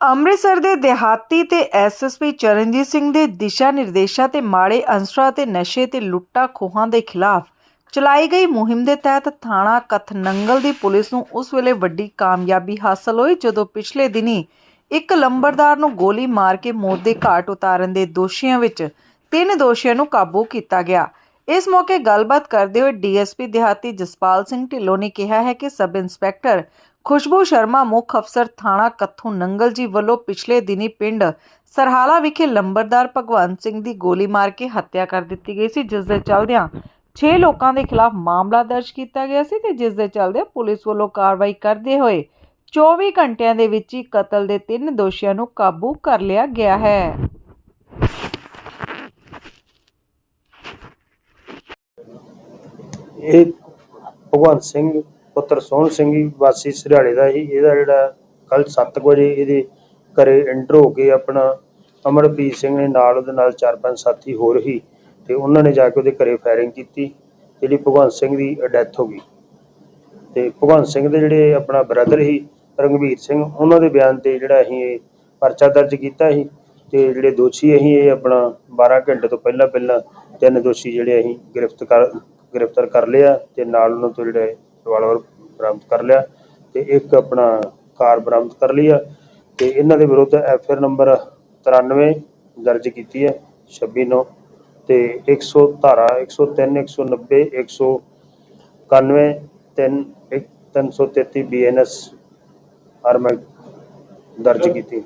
ਅੰਮ੍ਰਿਤਸਰ ਦੇ ਦਿਹਾਤੀ ਤੇ ਐਸਐਸਪੀ ਚਰਨਜੀਤ ਸਿੰਘ ਦੇ ਦਿਸ਼ਾ ਨਿਰਦੇਸ਼ਾਂ ਤੇ ਮਾੜੇ ਅੰਸਰਾਂ ਤੇ ਨਸ਼ੇ ਤੇ ਲੁੱਟਾਂ ਖੋਹਾਂ ਦੇ ਖਿਲਾਫ ਚਲਾਈ ਗਈ ਮੁਹਿੰਮ ਦੇ ਤਹਿਤ ਥਾਣਾ ਕਥਨੰਗਲ ਦੀ ਪੁਲਿਸ ਨੂੰ ਉਸ ਵੇਲੇ ਵੱਡੀ ਕਾਮਯਾਬੀ ਹਾਸਲ ਹੋਈ, ਜਦੋਂ ਪਿਛਲੇ ਦਿਨੀ ਇੱਕ ਲੰਬੜਦਾਰ ਨੂੰ ਗੋਲੀ ਮਾਰ ਕੇ ਮੌਤ ਦੇ ਘਾਟ ਉਤਾਰਨ ਦੇ ਦੋਸ਼ੀਆਂ ਵਿੱਚ ਤਿੰਨ ਦੋਸ਼ੀਆਂ ਨੂੰ ਕਾਬੂ ਕੀਤਾ ਗਿਆ। ਇਸ ਮੌਕੇ ਗੱਲਬਾਤ ਕਰਦੇ ਹੋਏ ਡੀਐਸਪੀ ਦਿਹਾਤੀ ਜਸਪਾਲ ਸਿੰਘ ਢਿੱਲੋਂ ਨੇ ਕਿਹਾ ਹੈ ਕਿ ਸਬ ਇੰਸਪੈਕਟਰ ਖੁਸ਼ਬੂ ਸ਼ਰਮਾ, ਮੁੱਖ ਅਫਸਰ ਥਾਣਾ ਕੱਥੂ ਨੰਗਲ ਜੀ ਵੱਲੋਂ ਪਿਛਲੇ ਦਿਨੀ ਪਿੰਡ ਸਰਹਾਲਾ ਵਿਖੇ ਲੰਬੜਦਾਰ ਭਗਵੰਤ ਸਿੰਘ ਦੀ ਗੋਲੀ ਮਾਰ ਕੇ ਹੱਤਿਆ ਕਰ ਦਿੱਤੀ ਗਈ ਸੀ, ਜਿਸ ਦੇ ਚੱਲਦਿਆਂ 6 ਲੋਕਾਂ ਦੇ ਖਿਲਾਫ ਮਾਮਲਾ ਦਰਜ ਕੀਤਾ ਗਿਆ ਸੀ ਤੇ ਜਿਸ ਦੇ ਚੱਲਦੇ ਪੁਲਿਸ ਵੱਲੋਂ ਕਾਰਵਾਈ ਕਰਦੇ ਹੋਏ 24 ਘੰਟਿਆਂ ਦੇ ਵਿੱਚ ਹੀ ਕਤਲ ਦੇ ਤਿੰਨ ਦੋਸ਼ੀਆਂ ਨੂੰ ਕਾਬੂ ਕਰ ਲਿਆ ਗਿਆ ਹੈ। ਇਹ ਭਗਵੰਤ ਸਿੰਘ ਪੁੱਤਰ ਸੋਹਣ ਸਿੰਘ ਜੀ, ਵਾਸੀ ਸਰਿਆਲੇ ਦਾ ਸੀ ਇਹਦਾ ਜਿਹੜਾ ਕੱਲ 7 ਵਜੇ ਇਹਦੇ ਘਰੇ ਐਂਟਰ ਹੋ ਕੇ ਆਪਣਾ ਅਮਰਪ੍ਰੀਤ ਸਿੰਘ ਨੇ ਨਾਲ ਉਹਦੇ ਨਾਲ ਚਾਰ ਪੰਜ ਸਾਥੀ ਹੋਰ ਹੀ ਤੇ ਉਹਨਾਂ ਨੇ ਜਾ ਕੇ ਉਹਦੇ ਘਰੇ ਫਾਇਰਿੰਗ ਕੀਤੀ, ਜਿਹੜੀ ਭਗਵੰਤ ਸਿੰਘ ਦੀ ਡੈਥ ਹੋ ਗਈ। ਤੇ ਭਗਵੰਤ ਸਿੰਘ ਦੇ ਜਿਹੜੇ ਆਪਣਾ ਬ੍ਰਦਰ ਸੀ, ਰੰਗਵੀਰ ਸਿੰਘ, ਉਹਨਾਂ ਦੇ ਬਿਆਨ ਤੇ ਜਿਹੜਾ ਅਸੀਂ ਇਹ ਪਰਚਾ ਦਰਜ ਕੀਤਾ ਸੀ ਤੇ ਜਿਹੜੇ ਦੋਸ਼ੀ ਅਸੀਂ ਇਹ ਆਪਣਾ 12 ਘੰਟੇ ਤੋਂ ਪਹਿਲਾਂ ਪਹਿਲਾਂ ਤਿੰਨ ਦੋਸ਼ੀ ਜਿਹੜੇ ਅਸੀਂ ਗ੍ਰਿਫਤ ਕਰ, ਗ੍ਰਿਫਤਾਰ ਕਰ ਲਿਆ ਤੇ ਨਾਲ ਉਹਨਾਂ ਤੋਂ ਜਿਹੜੇ ਰਿਵਾਲਵਰ ਬਰਾਮਦ ਕਰ ਲਿਆ ਤੇ ਇੱਕ ਆਪਣਾ ਕਾਰ ਬਰਾਮਦ ਕਰ ਲਈ ਆ ਤੇ ਇਹਨਾਂ ਦੇ ਵਿਰੁੱਧ ਐਫ ਆਰ ਨੰਬਰ 93 ਦਰਜ ਕੀਤੀ ਹੈ 26 ਨੌ ਤੇ 100 ਧਾਰਾ 103 190 191 3 333 ਬੀਐਨਐਸ ਆਰਮਡ ਦਰਜ ਕੀਤੀ।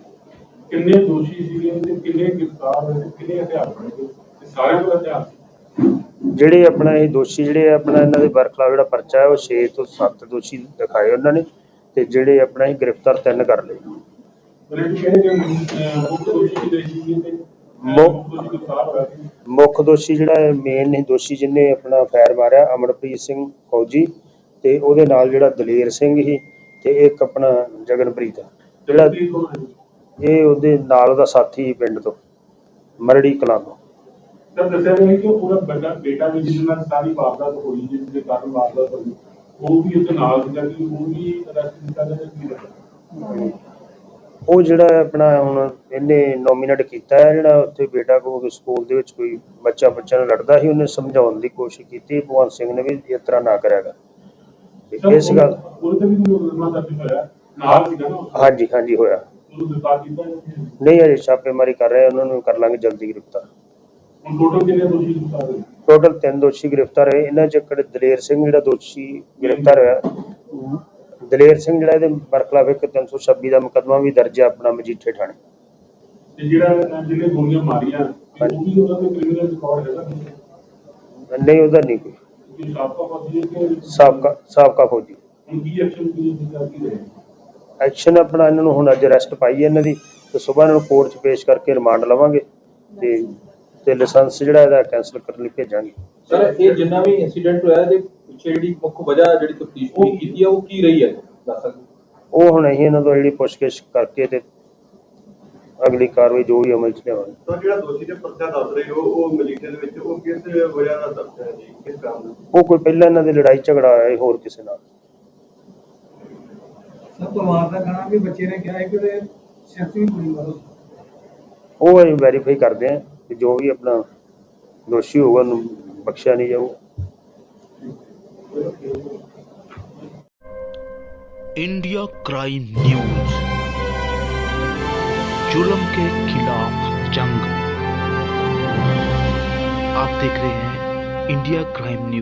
ਕਿੰਨੇ ਦੋਸ਼ੀ ਸੀਗੇ ਤੇ ਕਿੰਨੇ ਗ੍ਰਿਫਤਾਰ ਹੋਏ ਕਿੰਨੇ ਹਥਿਆਰ ਬਣੇ ਤੇ ਸਾਰਿਆਂ ਕੋਲ ਹਥਿਆਰ ਜਿਹੜੇ ਆਪਣਾ ਇਹ ਦੋਸ਼ੀ ਜਿਹੜੇ ਆਪਣਾ ਇਹਨਾਂ ਦੇ ਬਰਖਲਾਫ ਜਿਹੜਾ ਪਰਚਾ ਹੈ ਉਹ 6 ਤੋਂ 7 ਦੋਸ਼ੀ ਦਿਖਾਏ ਉਹਨਾਂ ਨੇ ਤੇ ਜਿਹੜੇ ਆਪਣਾ ਇਹ ਗ੍ਰਿਫਤਾਰ ਤਿੰਨ ਕਰ ਲਏ। ਮੁੱਖ ਦੋਸ਼ੀ ਜਿਹੜਾ ਮੇਨ ਨਹੀਂ ਦੋਸ਼ੀ ਜਿਹਨੇ ਆਪਣਾ ਫਾਇਰ ਮਾਰਿਆ ਅਮਰਪ੍ਰੀਤ ਸਿੰਘ ਫੌਜੀ ਤੇ ਉਹਦੇ ਨਾਲ ਜਿਹੜਾ ਦਲੇਰ ਸਿੰਘ ਸੀ ਤੇ ਇੱਕ ਆਪਣਾ ਜਗਨਪ੍ਰੀਤ। ਜਿਹੜਾ ਹੈ? ਇਹ ਉਹਦੇ ਨਾਲ ਉਹਦਾ ਸਾਥੀ ਪਿੰਡ ਤੋਂ ਮਰੜੀ ਕਲਾਂ ਤੋਂ। ਤਾਂ ਦੱਸਿਆ ਗਿਆ ਕਿ ਉਹ ਪੂਰਾ ਵੱਡਾ ਬੇਟਾ ਵੀ ਜਿਹਦੇ ਨਾਲ ਸਾਰੀ ਵਾਰਦਾਤ ਹੋਈ ਜਿਸ ਦੇ ਕਾਰਨ ਵਾਰਦਾਤ ਹੋਈ ਉਹ ਵੀ ਉਹਦੇ ਨਾਲ ਸੀਗਾ ਕਿ ਉਹ ਵੀ ਅਰੈਸਟ ਕੀਤਾ ਗਿਆ ਤੇ ਕੀ ਰਿਹਾ ਉਹ ਜਿਹੜਾ ਆਪਣਾ ਹੁਣ ਇਹਨੇ ਨੋਮੀਨੇਟ ਕੀਤਾ ਹੈ ਜਿਹੜਾ ਉੱਥੇ ਬੇਟਾ ਕੋ ਸਕੂਲ ਦੇ ਵਿੱਚ ਕੋਈ ਬੱਚਾ ਬੱਚਾ ਨਾਲ ਲੜਦਾ ਸੀ ਉਹਨੇ ਸਮਝਾਉਣ ਦੀ ਕੋਸ਼ਿਸ਼ ਕੀਤੀ ਭਗਵੰਤ ਸਿੰਘ ਨੇ ਵੀ ਇਸ ਤਰ੍ਹਾਂ ਨਾ ਕਰਿਆਗਾ ਇਸ ਗੱਲ ਉਹਦੇ ਤੇ ਵੀ ਕੋਈ ਮੁਕੱਦਮਾ ਦਰਜ ਹੋਇਆ? ਨਾਲ ਸੀਗਾ ਨਾ ਉਹ। ਹਾਂਜੀ ਹਾਂਜੀ ਹੋਇਆ। ਨਹੀਂ? ਅਜੇ ਛਾਪੇਮਾਰੀ ਕਰ ਰਹੇ ਉਹਨਾਂ ਨੂੰ ਕਰ ਲਾਂਗੇ ਜਲਦੀ ਗ੍ਰਿਫਤਾਰ। ਹੁਣ ਟੋਟਲ ਕਿੰਨੇ ਦੋਸ਼ੀ ਗ੍ਰਿਫਤਾਰ ਹੋਏ? ਟੋਟਲ ਤਿੰਨ ਦੋਸ਼ੀ ਗ੍ਰਿਫਤਾਰ ਹੋਏ। ਇਹਨਾਂ ਚ ਇੱਕ ਦਲੇਰ ਸਿੰਘ ਜਿਹੜਾ ਦੋਸ਼ੀ ਗ੍ਰਿਫਤਾਰ ਹੋਇਆ। ਦਲੇਰ ਸਿੰਘ ਜਿਹੜਾ ਇਹਦੇ ਬਰਖਲਾਫ ਇੱਕ 326 ਦਾ ਮੁਕੱਦਮਾ ਵੀ ਦਰਜ ਹੈ ਆਪਣਾ ਮਜੀਠੇ ਥਾਣੇ। ਤੇ ਜਿਹੜਾ ਜਿਹਨੇ ਗੋਲੀਆਂ ਮਾਰੀਆਂ ਉਹ ਵੀ ਉਹਨਾਂ ਦੇ ਕ੍ਰਿਮੀਨਲ ਰਿਕਾਰਡ ਹੈਗਾ ਨਹੀਂ ਉਹਦਾ ਨਹੀਂ ਕੋਈ। ਸਾਬਕਾ ਸਾਬਕਾ ਫੌਜੀ। ਐਕਸ਼ਨ ਆਪਣਾ ਇਹਨਾਂ ਨੂੰ ਹੁਣ ਅੱਜ ਅਰੈਸਟ ਪਾਈ ਹੈ ਇਹਨਾਂ ਦੀ ਤੇ ਸਵੇਰ ਇਹਨਾਂ ਨੂੰ ਕੋਰਟ 'ਚ ਪੇਸ਼ ਕਰਕੇ ਰਿਮਾਂਡ ਲਵਾਂਗੇ ਤੇ ਤੇ ਲਾਇਸੈਂਸ ਜਿਹੜਾ ਇਹਦਾ ਕੈਂਸਲ ਕਰਨ ਲਈ ਭੇਜਾਂਗੇ। ਸਰ ਇਹ ਜਿੰਨਾ ਵੀ ਇਨਸੀਡੈਂਟ ਹੋਇਆ ਇਹਦੇ ਪਿੱਛੇ ਜਿਹੜੀ ਮੁੱਖ ਵਜ੍ਹਾ ਜਿਹੜੀ ਤਫਤੀਸ਼ ਪੂਰੀ ਕੀਤੀ ਹੈ ਉਹ ਕੀ ਰਹੀ ਹੈ? ਦੱਸ ਸਕਦੇ? ਉਹ ਹੁਣ ਅਸੀਂ ਇਹਨਾਂ ਤੋਂ ਜਿਹੜੀ ਪੁੱਛਗਿੱਛ ਕਰਕੇ ਤੇ ਅਗਲੀ ਕਾਰਵਾਈ ਜੋ ਵੀ ਅਮਲ 'ਚ ਲਿਆਵਾਂਗੇ। ਤਾਂ ਜਿਹੜਾ ਦੋਸ਼ੀ ਦੇ ਪਰਚਾ ਦੱਸ ਰਹੇ ਹੋ ਉਹ ਮਜੀਠੇ ਦੇ ਵਿੱਚ ਉਹ ਕਿਸ ਵਜ੍ਹਾ ਨਾਲ ਦੱਸ ਹੈ ਜੀ? ਕਿਸ ਕਾਰਨ ਨਾਲ? ਉਹ ਕੋਈ ਪਹਿਲਾਂ ਇਹਨਾਂ ਦੀ ਲੜਾਈ ਝਗੜਾ ਹੋਇਆ ਸੀ ਹੋਰ ਕਿਸੇ ਨਾਲ। ਸਭ ਪਰਿਵਾਰ ਦਾ ਕਹਿਣਾ ਵੀ ਬੱਚੇ ਨੇ ਕਿਹਾ ਹੈ ਕਿ ਉਹਦੇ ਸਿਰ 'ਚ ਵੀ ਗੋਲੀ ਮਾਰੋ। ਉਹ ਅਸੀਂ ਵੈਰੀਫਾਈ ਕਰਦੇ ਹਾਂ। कि जो भी अपना दोषी होगा बख्शा नहीं जाऊ इंडिया क्राइम न्यूज़ जुलम के खिलाफ जंग आप देख रहे हैं इंडिया क्राइम न्यूज़